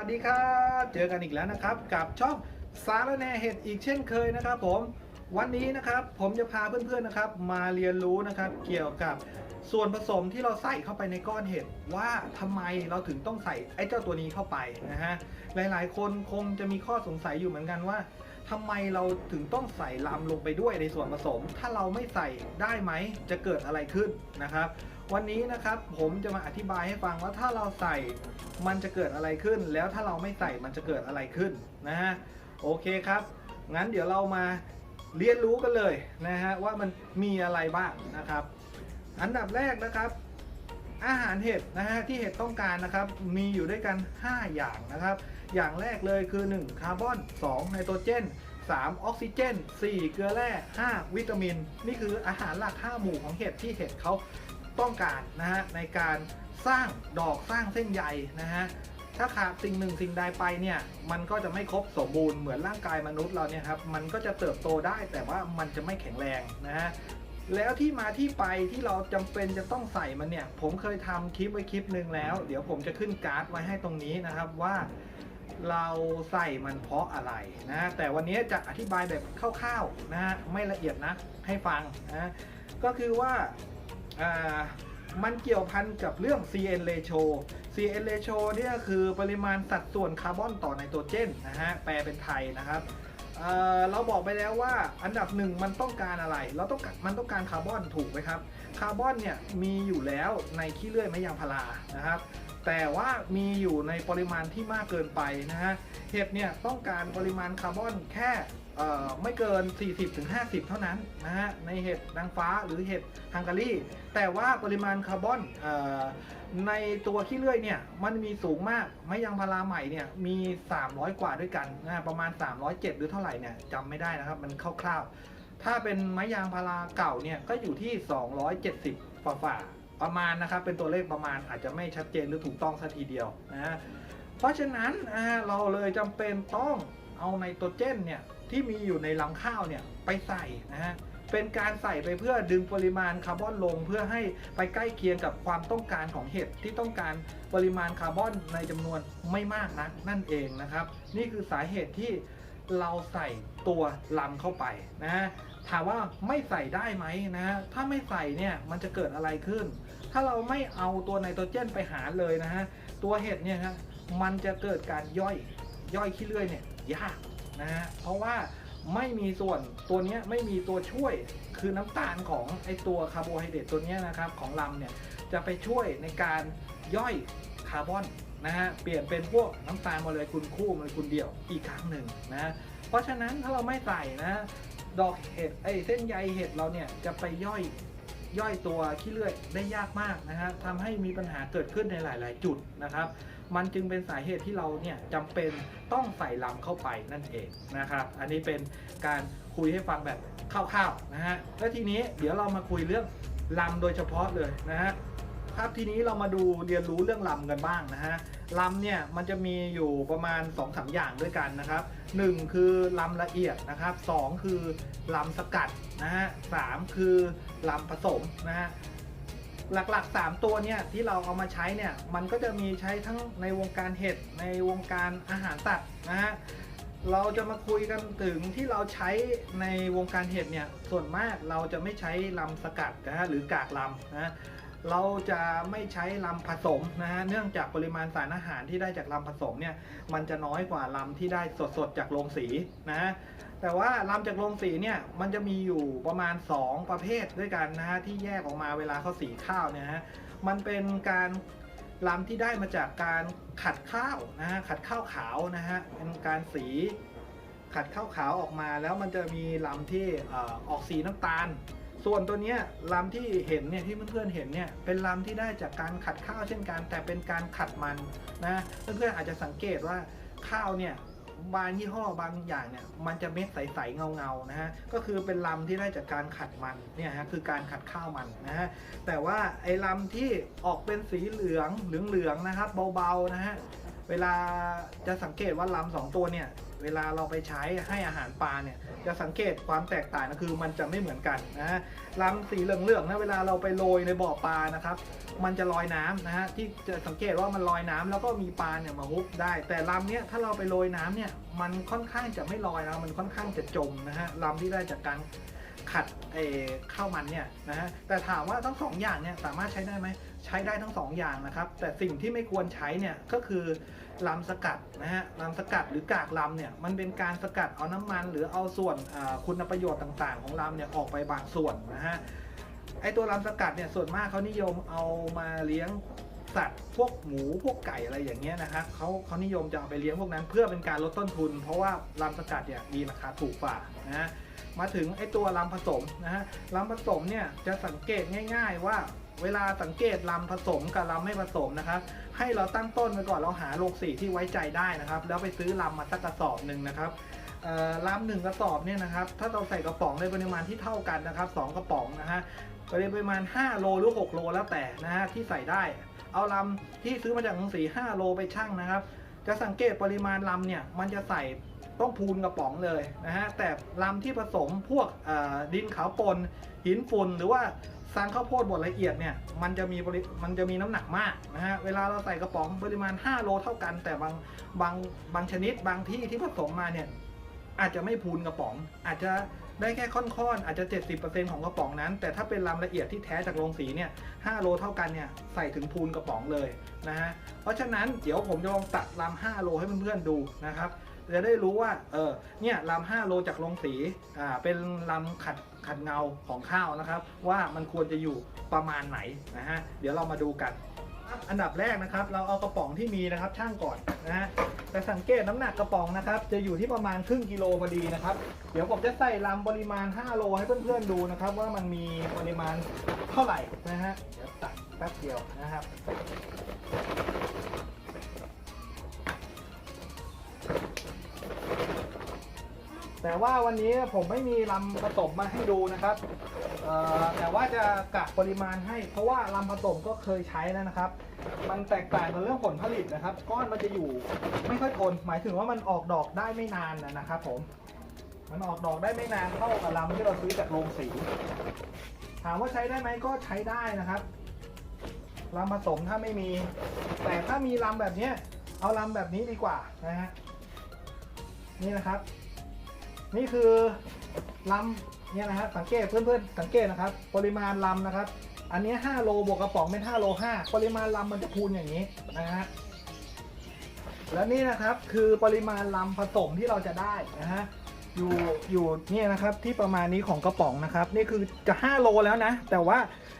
วัสดีครับ เจอกันอีกแล้วนะครับ กับช่องสารแนเห็ดอีกเช่นเคยนะครับผมวันนี้นะครับผมจะพาเพื่อนๆนะครับ มาเรียนรู้นะครับเกี่ยวกับส่วนผสมที่เราใส่เข้าไปในก้อนเห็ดว่าทำไมเราถึงต้องใส่ไอ้เจ้าตัวนี้เข้าไปนะฮะหลายๆ คนคงจะมีข้อสงสัยอยู่เหมือนกันว่าทำไมเราถึงต้องใส่ลำลงไปด้วยในส่วนผสม ถ้าเราไม่ใส่ได้ไหมจะเกิดอะไรขึ้นนะครับ วันนี้นะครับผมจะมาอธิบายให้ฟังว่าถ้าเราใส่มันจะเกิดอะไรขึ้น แล้วถ้าเราไม่ใส่มันจะเกิดอะไรขึ้นนะฮะโอเคครับ งั้นเดี๋ยวเรามาเรียนรู้กันเลยนะฮะว่ามันมีอะไรบ้างนะครับ อันดับแรกนะครับ อาหารเห็ดนะฮะที่เห็ดต้องการนะครับ มีอยู่ด้วยกัน 5 อย่างนะครับ อย่างแรกเลยคือ 1 คาร์บอน 2 ไนโตรเจน 3 ออกซิเจน 4 เกลือแร่ 5 วิตามิน นี่คืออาหารหลัก 5 หมู่ของเห็ดที่เห็ดเขา ต้องการนะฮะในการสร้างดอกสร้างเส้นใยนะฮะถ้าขาดสิ่งหนึ่งสิ่งใดไปเนี่ยมันก็จะไม่ครบสมบูรณ์เหมือนร่างกายมนุษย์เราเนี่ยครับมันก็จะเติบโตได้แต่ว่ามันจะไม่แข็งแรงนะฮะแล้วที่มาที่ไปที่เราจำเป็นจะต้องใส่มันเนี่ย ผมเคยทำคลิปไว้คลิปหนึ่งแล้ว เดี๋ยวผมจะขึ้นการ์ดไว้ให้ตรงนี้นะครับว่าเราใส่มันเพราะอะไรนะแต่วันนี้จะอธิบายแบบคร่าวๆนะฮะไม่ละเอียดนะให้ฟังนะก็คือว่าอ่า มันเกี่ยวพันกับเรื่อง CN ratio CN ratio เนี่ยคือปริมาณสัดส่วนคาร์บอนต่อไนโตรเจนนะฮะแปลเป็นไทยนะครับเเราบอกไปแล้วว่าอันดับหนึ่งมันต้องการอะไร เราต้องมันต้องการคาร์บอนถูกไหมครับคาร์บอนเนี่ยมีอยู่แล้วในขี้เลื่อยไม้ยางพารานะครับแต่ว่ามีอยู่ในปริมาณที่มากเกินไปนะฮะเห็ดเนี่ยต้องการปริมาณคาร์บอนแค่ ไม่เกิน 40-50 เท่านั้นนะฮะในเห็ดนางฟ้าหรือเห็ดฮังการีแต่ว่าปริมาณคาร์บอนอในตัวขี้เลื่อยเนี่ยมันมีสูงมากไม้ยางพาราใหม่เนี่ยมี 300 กว่าด้วยกันนะประมาณ 307 หรือเท่าไหร่เนี่ยจำไม่ได้นะครับมันคร่าวๆ ถ้าเป็นไม้ยางพาราเก่าเนี่ยก็อยู่ที่ 270ฝ่าฝ่าประมาณนะครับเป็นตัวเลขประมาณอาจจะไม่ชัดเจนหรือถูกต้องสัทีเดียวนะเพราะฉะนั้นเราเลยจำเป็นต้องเอาไนโตรเจนเนี่ย ที่มีอยู่ในลำข้าวเนี่ยไปใส่นะฮะเป็นการใส่ไปเพื่อดึงปริมาณคาร์บอนลง เพื่อให้ไปใกล้เคียงกับความต้องการของเห็ดที่ต้องการปริมาณคาร์บอนในจำนวนไม่มากนักนั่นเองนะครับ นี่คือสาเหตุที่เราใส่ตัวลำเข้าไปนะฮะถามว่าไม่ใส่ได้ไหมนะฮะถ้าไม่ใส่เนี่ยมันจะเกิดอะไรขึ้น ถ้าเราไม่เอาตัวไนโตรเจนไปหาเลยนะฮะตัวเห็ดเนี่ยฮะมันจะเกิดการย่อยย่อยขี้เลื่อยเนี่ยยาก นะฮะเพราะว่าไม่มีส่วนตัวนี้ไม่มีตัวช่วยคือน้ำตาลของไอตัวคาร์โบไฮเดรตตัวนี้นะครับของลำเนี่ยจะไปช่วยในการย่อยคาร์บอนนะฮะเปลี่ยนเป็นพวกน้ำตาลโมเลกุลคู่โมเลกุลเดี่ยวอีกครั้งหนึ่งนะฮะเพราะฉะนั้นถ้าเราไม่ใส่นะดอกเห็ดไอเส้นใยเห็ดเราเนี่ยจะไปย่อยย่อยตัวขี้เลื่อยได้ยากมากนะฮะทำให้มีปัญหาเกิดขึ้นในหลาย ๆ จุดนะครับ มันจึงเป็นสาเหตุที่เราเนี่ยจำเป็นต้องใส่ลำเข้าไปนั่นเองนะครับ อันนี้เป็นการคุยให้ฟังแบบคร่าวๆนะฮะ แล้วทีนี้เดี๋ยวเรามาคุยเรื่องลำโดยเฉพาะเลยนะฮะครับทีนี้เรามาดูเรียนรู้เรื่องลำกันบ้างนะฮะลำเนี่ยมันจะมีอยู่ประมาณ2อสอย่างด้วยกันนะครับ 1 คือลำละเอียดนะครับ 2 คือลำสกัดนะฮะสามคือลำผสมนะฮะ หลักๆ 3 ตัวเนี่ยที่เราเอามาใช้เนี่ยมันก็จะมีใช้ทั้งในวงการเห็ดในวงการอาหารสัตว์นะฮะเราจะมาคุยกันถึงที่เราใช้ในวงการเห็ดเนี่ยส่วนมากเราจะไม่ใช้ลำสกัดนะฮะหรือกากลำนะเราจะไม่ใช้ลำผสมนะฮะเนื่องจากปริมาณสารอาหารที่ได้จากลำผสมเนี่ยมันจะน้อยกว่าลำที่ได้สดๆจากโรงสีนะ แต่ว่าลำจากโรงสีเนี่ยมันจะมีอยู่ประมาณ 2 ประเภทด้วยกันนะฮะที่แยกออกมาเวลาเขาสีข้าวเนี่ยฮะมันเป็นการลำที่ได้มาจากการขัดข้าวนะฮะขัดข้าวขาวนะฮะเป็นการสีขัดข้าวขาวออกมาแล้วมันจะมีลำที่ออออกสีน้ำตาล ส่วนตัวเนี้ยลำที่เห็นเนี่ยที่เพื่อนๆเห็นเนี่ยเป็นลำที่ได้จากการขัดข้าวเช่นกัน แต่เป็นการขัดมันนะเพื่อนๆอาจจะสังเกตว่าข้าวเนี่ย บางยี่ห้อบางอย่างเนี่ยมันจะเม็ดใสๆเงาๆนะฮะก็คือเป็นลำที่ได้จากการขัดมันเนี่ยฮะคือการขัดข้าวมันนะฮะแต่ว่าไอ้ลำที่ออกเป็นสีเหลืองเหลืองๆนะครับ เบาๆนะฮะเวลาจะสังเกตว่าลำสองตัวเนี่ย เวลาเราไปใช้ให้อาหารปลาเนี่ยจะสังเกตความแตกต่างก็คือมันจะไม่เหมือนกันนะฮะลำสีเหลืองๆนะเวลาเราไปโรยในบ่อปลานะครับ มันจะลอยน้ำนะฮะที่จะสังเกตว่ามันลอยน้ำแล้วก็มีปลาเนี่ยมาฮุบได้ แต่ลำเนี้ยถ้าเราไปโรยน้ำเนี่ยมันค่อนข้างจะไม่ลอยนะมันค่อนข้างจะจมนะฮะลำที่ได้จากการขัดเออข้าวมันเนี่ยนะฮะแต่ถามว่าทั้งสองอย่างเนี่ยสามารถใช้ได้ไหมใช้ได้ทั้งสองอย่างนะครับ แต่สิ่งที่ไม่ควรใช้เนี่ยก็คือ ลำสกัดนะฮะลำสกัดหรือกากลำเนี่ยมันเป็นการสกัดเอาน้ำมัน หรือเอาส่วนคุณประโยชน์ต่างๆ ของลำเนี่ยออกไปบางส่วนนะฮะไอตัวลำสกัดเนี่ยส่วนมากเขานิยมเอามาเลี้ยง สัตว์พวกหมูพวกไก่อะไรอย่างเงี้ยนะครับเขาเขานิยมจะเอาไปเลี้ยงพวกนั้น เพื่อเป็นการลดต้นทุน เพราะว่าลำสกัดเนี่ยมีราคาถูกกว่านะฮะมาถึงไอตัวลำผสมนะฮะลำผสมเนี่ยจะสังเกตง่าย ๆ ว่าเวลาสังเกตลำผสมกับลำไม่ผสมนะครับให้เราตั้งต้นไว้ก่อนเราหาโรงสีที่ไว้ใจได้นะครับ แล้วไปซื้อลำมาสักกระสอบหนึ่งนะครับลำหนึ่งกระสอบเนี่ยนะครับถ้าเราใส่กระป๋องในปริมาณที่เท่ากันนะครับสองกระป๋องนะฮะปริมาณ 5 โลหรือ 6 โลแล้วแต่นะฮะที่ใส่ได้ เอาลำที่ซื้อมาจากหนังสี5โลไปชั่งนะครับ จะสังเกตปริมาณลำเนี่ยมันจะใส่ต้องพูนกระป๋องเลยนะฮะแต่ลำที่ผสมพวกดินขาวปน หินฝุ่นหรือว่าซังข้าวโพดบดละเอียดเนี่ยมันจะมีมันจะมีน้ำหนักมากนะฮะเวลาเราใส่กระป๋องปริมาณ 5 โลเท่ากัน แต่บางบางบางชนิดบางที่ที่ผสมมาเนี่ยอาจจะไม่พูนกระป๋อง อาจจะ ได้แค่ค่อนๆอาจจะ 70%ของกระป๋องนั้น แต่ถ้าเป็นลำละเอียดที่แท้จากโรงสีเนี่ย5โลเท่ากันเนี่ยใส่ถึงพูนกระป๋องเลยนะฮะเพราะฉะนั้นเดี๋ยวผมจะลองตัดลำ5โลให้เพื่อนๆดูนะครับจะได้รู้ว่า เออ เนี่ยลำ5โลจากโรงสี อ่า เป็นลำขัดขัดเงาของข้าวนะครับ ว่ามันควรจะอยู่ประมาณไหนนะฮะ เดี๋ยวเรามาดูกัน อันดับแรกนะครับ เราเอากระป๋องที่มีนะครับช่างก่อนนะฮะ แต่สังเกตน้ำหนักกระป๋องนะครับ จะอยู่ที่ประมาณครึ่งกิโลพอดีนะครับ เดี๋ยวผมจะใส่ลำปริมาณ 5 โลให้เพื่อนๆดูนะครับ ว่ามันมีปริมาณเท่าไหร่นะฮะเดี๋ยวตัดแป๊บเดียวนะครับ แต่ว่าวันนี้ผมไม่มีลำผสมมาให้ดูนะครับแต่ว่าจะกะปริมาณให้ เพราะว่าลำผสมก็เคยใช้แล้วนะครับ มันแตกต่างกันเรื่องผลผลิตนะครับ ก้อนมันจะอยู่ไม่ค่อยทน หมายถึงว่ามันออกดอกได้ไม่นานนะครับผมมันออกดอกได้ไม่นานเท่ากับลำที่เราซื้อจากโรงสี ถามว่าใช้ได้ไหมก็ใช้ได้นะครับลำผสมถ้าไม่มี แต่ถ้ามีลำแบบนี้เอาลำแบบนี้ดีกว่านะฮะนี่นะครับ นี่คือลำเนี่ยนะฮะสังเกตเพื่อนๆสังเกตนะครับ ปริมาณลำนะครับ อันนี้ 5 โลบวกกระป๋องเป็น 5 โล 5 ปริมาณลำมันจะคูณอย่างนี้นะฮะแล้วนี่นะครับคือปริมาณลำผสมที่เราจะได้นะฮะอยู่อยู่เนี่ยนะครับที่ประมาณนี้ของกระป๋องนะครับ นี่คือจะ 5 โลแล้วนะ แต่ว่า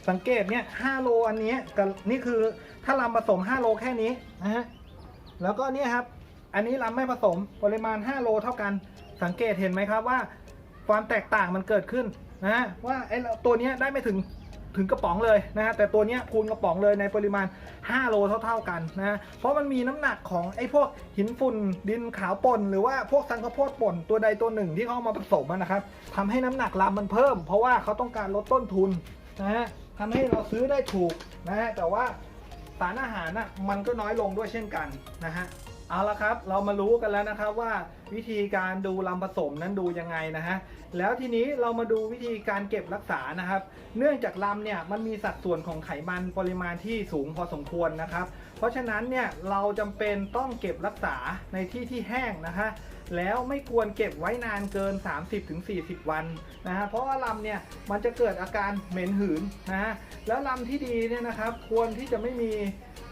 สังเกตเนี่ย5โลอันนี้กับนี่คือถ้าลำผสม 5 โลแค่นี้นะฮะแล้วก็เนี่ยครับ อันนี้ลำไม่ผสมปริมาณ 5 โลเท่ากัน สังเกตเห็นไหมครับว่าความแตกต่างมันเกิดขึ้นนะฮะว่าไอ้ตัวนี้ได้ไม่ถึงถึงกระป๋องเลยนะฮะแต่ตัวนี้คูณกระป๋องเลยในปริมาณ 5 โลเท่า ๆกันนะฮะเพราะมันมีน้ำหนักของไอ้พวกหินฝุ่นดินขาวป่นหรือว่าพวกสังข้าวโพดป่นตัวใดตัวหนึ่งที่เขาเอามาผสมนะครับทำให้น้ำหนักลำมันเพิ่ม เพราะว่าเขาต้องการลดต้นทุนนะฮะทำให้เราซื้อได้ถูกนะฮะแต่ว่าสารอาหารน่ะมันก็น้อยลงด้วยเช่นกันนะฮะ เอาละครับ เรามารู้กันแล้วนะครับว่าวิธีการดูลำผสมนั้นดูยังไงนะฮะแล้วทีนี้เรามาดูวิธีการเก็บรักษานะครับ เนื่องจากลำเนี่ยมันมีสัดส่วนของไขมันปริมาณที่สูงพอสมควรนะครับ เพราะฉะนั้นเนี่ยเราจำเป็นต้องเก็บรักษาในที่ที่แห้งนะคะ แล้วไม่ควรเก็บไว้นานเกิน 30-40 วันนะฮะเพราะว่าลำเนี่ยมันจะเกิดอาการเหม็นหืนนะฮะแล้วลำที่ดีเนี่ยนะครับควรที่จะไม่มี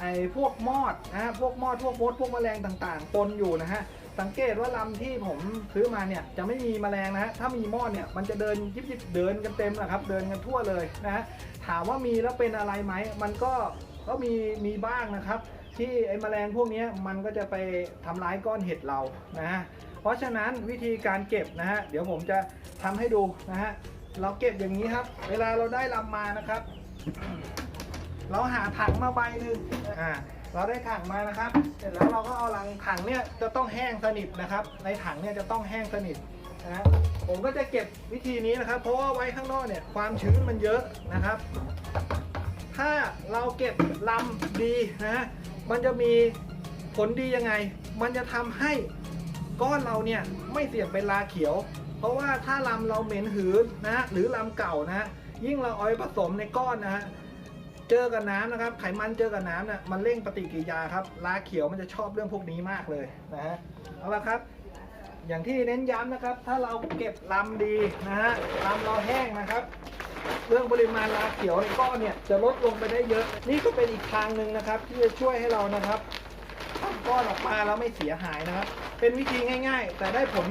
ไอ้พวกมอดนะฮะพวกมอดพวกมดพวกแมลงต่างๆปนอยู่นะฮะสังเกตว่าลำที่ผมซื้อมาเนี่ยจะไม่มีแมลงนะฮะถ้ามีมอดเนี่ยมันจะเดินยิบยิบเดินกันเต็มนะครับเดินกันทั่วเลยนะฮะถามว่ามีแล้วเป็นอะไรไหมมันก็ก็มีมีบ้างนะครับ ที่ไอ้แมลงพวกนี้มันก็จะไปทำร้ายก้อนเห็ดเรานะฮะเพราะฉะนั้นวิธีการเก็บนะฮะเดี๋ยวผมจะทำให้ดูนะฮะเราเก็บอย่างนี้ครับ เวลาเราได้ลำมานะครับ เราหาถังมาใบหนึ่งอ่าเราได้ถังมานะครับ เสร็จแล้วเราก็เอาลังถังเนี่ยจะต้องแห้งสนิทนะครับ ในถังเนี่ยจะต้องแห้งสนิทนะฮะผมก็จะเก็บวิธีนี้นะครับ เพราะว่าไว้ข้างนอกเนี่ยความชื้นมันเยอะนะครับ ถ้าเราเก็บลำดีนะฮะ มันจะมีผลดียังไง มันจะทำให้ก้อนเราเนี่ยไม่เสี่ยงเป็นลาเขียว เพราะว่าถ้าลำเราเหม็นหืนนะฮะหรือลำเก่านะฮะยิ่งเราเอาไปผสมในก้อนนะฮะเจอกับน้ำนะครับ ไขมันเจอกับน้ำเนี่ยมันเร่งปฏิกิริยาครับลาเขียวมันจะชอบเรื่องพวกนี้มากเลยนะฮะเอาละครับ อย่างที่เน้นย้ำนะครับ ถ้าเราเก็บลำดีนะฮะลำเราแห้งนะครับ เรื่องปริมาณลาเขียวในก้อนเนี่ยจะลดลงไปได้เยอะ นี่ก็เป็นอีกทางหนึ่งนะครับ ที่จะช่วยให้เรานะครับทำก้อนออกมาแล้วไม่เสียหายนะครับ เป็นวิธีง่าย ๆ แต่ได้ผล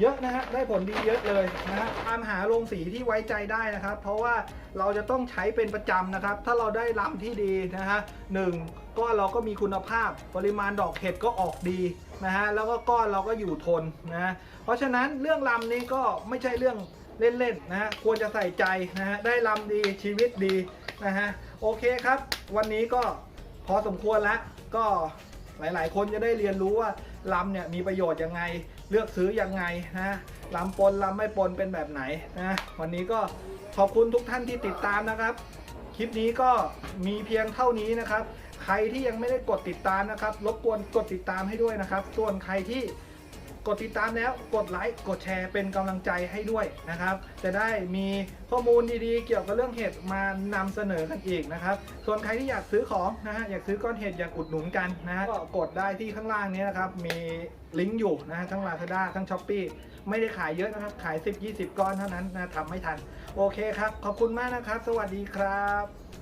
เยอะนะฮะได้ผลดีเยอะเลยนะฮะตามหาโรงสีที่ไว้ใจได้นะครับ เพราะว่าเราจะต้องใช้เป็นประจำนะครับ ถ้าเราได้ลำที่ดีนะฮะหนึ่งก้อนเราก็มีคุณภาพ ปริมาณดอกเห็ดก็ออกดีนะฮะแล้วก็ก้อนเราก็อยู่ทนนะเพราะฉะนั้นเรื่องลำนี้ก็ไม่ใช่เรื่อง เล่นๆนะฮะควรจะใส่ใจนะฮะได้ลำดีชีวิตดีนะฮะโอเคครับ วันนี้ก็พอสมควรแล้วก็หลายๆ คนจะได้เรียนรู้ว่าลำเนี่ยมีประโยชน์ยังไง เลือกซื้อยังไงนะลำปนลำไม่ปนเป็นแบบไหนนะวันนี้ก็ขอบคุณทุกท่านที่ติดตามนะครับ คลิปนี้ก็มีเพียงเท่านี้นะครับ ใครที่ยังไม่ได้กดติดตามนะครับรบกวนกดติดตามให้ด้วยนะครับ ส่วนใครที่ กดติดตามแล้วกดไลค์กดแชร์เป็นกำลังใจให้ด้วยนะครับ จะได้มีข้อมูลดีๆ เกี่ยวกับเรื่องเห็ดมานำเสนอกันอีกนะครับ ส่วนใครที่อยากซื้อของนะฮะอยากซื้อก้อนเห็ดอยากอุดหนุนกันนะฮะก็กดได้ที่ข้างล่างนี้นะครับ มีลิงก์อยู่นะฮะทั้ง Lazada ทั้ง s h อ p e e ไม่ได้ขายเยอะนะครับ ขาย 10-20 ก้อนเท่านั้นนะทำไม่ทัน โอเคครับ ขอบคุณมากนะครับ สวัสดีครับ